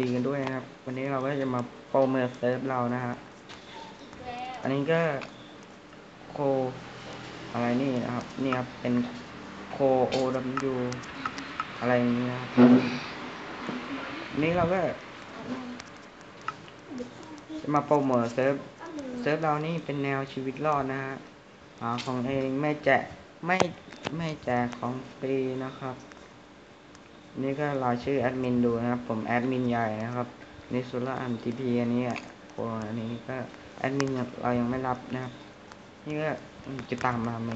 ดีกันด้วยนะครับ วันนี้เราก็จะมาโปรโมทเซิร์ฟเรานะฮะอันนี้ก็โคอะไรนี่นะครับ นี่ครับ เป็นโค O W อะไรอย่างนี้นะครับนี้เราก็ จะมาโปรโมทเซิร์ฟเซิร์ฟเรานี่เป็นแนวชีวิตรอดนะฮะของเองไม่แจกไม่ไม่แจกของฟรีนะครับ นี่ก็รอชื่อแอดมินดูนะครับ ผมแอดมินใหญ่นะครับนิสุระอัมทีพีอันนี้โคนอันนี้ก็แอดมินเรายังไม่รับนะครับ นี่ก็จะตามมาไหม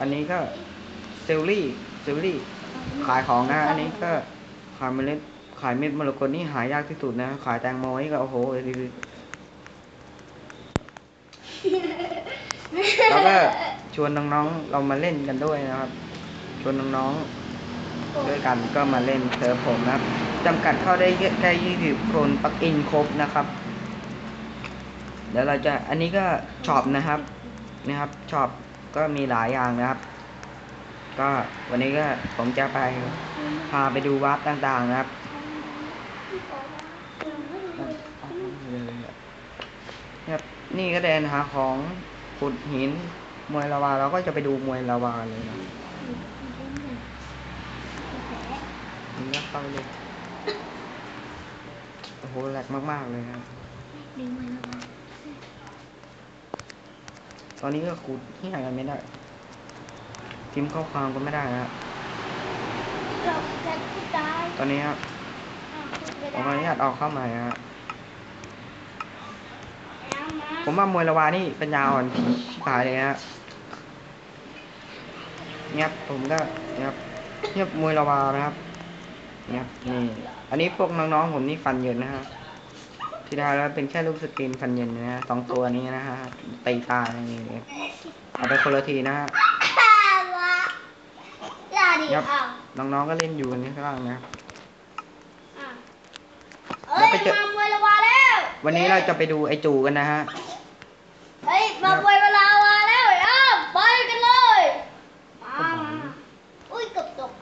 อันนี้ก็เซลลี่เซลลี่ขายของนะอันนี้ก็ขายเมล็ดขายเม็ดมรกตนี่หายากที่สุดนะ ขายแตงโมนี่ก็โอ้โหดีๆแล้วก็ชวนน้องๆเรามาเล่นกันด้วยนะครับ ชวนน้องๆด้วยกันก็มาเล่นเซิร์ฟผมนะครับจำกัดเข้าได้แค่ยี่สิบคนปักอินครบนะครับ เดี๋ยวเราจะอันนี้ก็ช็อปนะครับนะครับช็อปก็มีหลายอย่างนะครับ ก็วันนี้ก็ผมจะไปพาไปดูวัดต่างๆนะครับนะครับนี่ก็เดินหาของขุดหินมวยลาวาเราก็จะไปดูมวยลาวาเลยนะ นี่ก็เข้าเลยโอ้โหแหลกมาก ๆ เลยนะครับตอนนี้ก็ขุดที่ไหนกันไม่ได้ พิมพ์ข้อความก็ไม่ได้นะครับตอนนี้ครับผมขออนุญาตออกเข้าใหม่นะครับผมว่ามวยละวานี่ปัญญาอ่อนชิบหายเลยฮะเงียบผมก็เงียบเงียบมวยละวานะครับ เงียบนี่อันนี้พวกน้องๆผมนี่ฟันเย็นนะฮะที่ได้แล้วเป็นแค่รูปสกรีนฟันเย็นนะฮะสองตัวนี้นะฮะตีตาอย่างนี้เลยเอาไปคนละทีนะฮะครับน้องๆก็เล่นอยู่กันนี่ข้างล่างนะครับเอ้ยมาวยละวาแล้ววันนี้เราจะไปดูไอจูกันนะฮะเฮ้ยมามวยเวลาวาแล้วไอ้อ้ามไปกันเลยมามาอุ้ยเกือบตก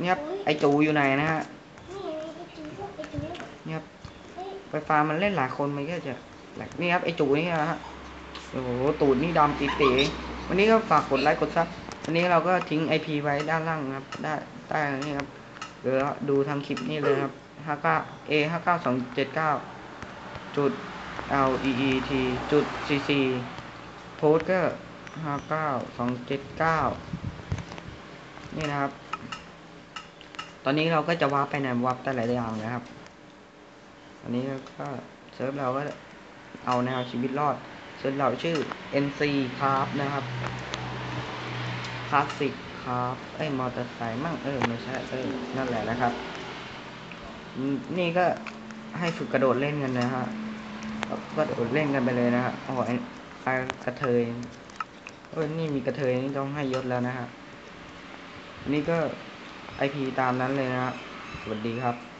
เนี่ยครับไอจูอยู่ไหนนะฮะนี่ไอ้จูไอ้จูเนี่ยครับเฮ้ยไฟฟ้ามันเล่นหลายคนมันก็จะแหลกนี่ครับไอจูนี่นะฮะโอ้โหตูดนี่ดำปีเต๋วันนี้ก็ฝากกดไลค์กดซับวันนี้เราก็ทิ้งไอพีไว้ด้านล่างนะครับได้ใต้นี่ครับเดี๋ยวดูทางคลิปนี่เลยครับห้าเก้า A ห้าเก้าสองเจ็ดเก้าจุด L E E T จุด C C โพสก็ห้าเก้าสองเจ็ดเก้านี่นะครับต อนนี้เราก็จะวาร์ปไปไหนวาร์ปแต่หลายอย่างนะครับ อันนี้ก็เซิร์ฟเราก็เอาแนวชีวิตรอดเซิร์ฟเราชื่อ NC ครับนะครับคลาสสิกครับเอ้ยมอเตอร์ไซค์มั่งเออไม่ใช่เออนั่นแหละนะครับ นี่ก็ให้ฝึกกระโดดเล่นกันนะฮะก็โดดเล่นกันไปเลยนะฮะโอ้โหไอ้กระเทยเออนี่มีกระเทยนี่ต้องให้ยศแล้วนะฮะนี่ก็ ไอพีตามนั้นเลยนะฮะสวัสดีครับ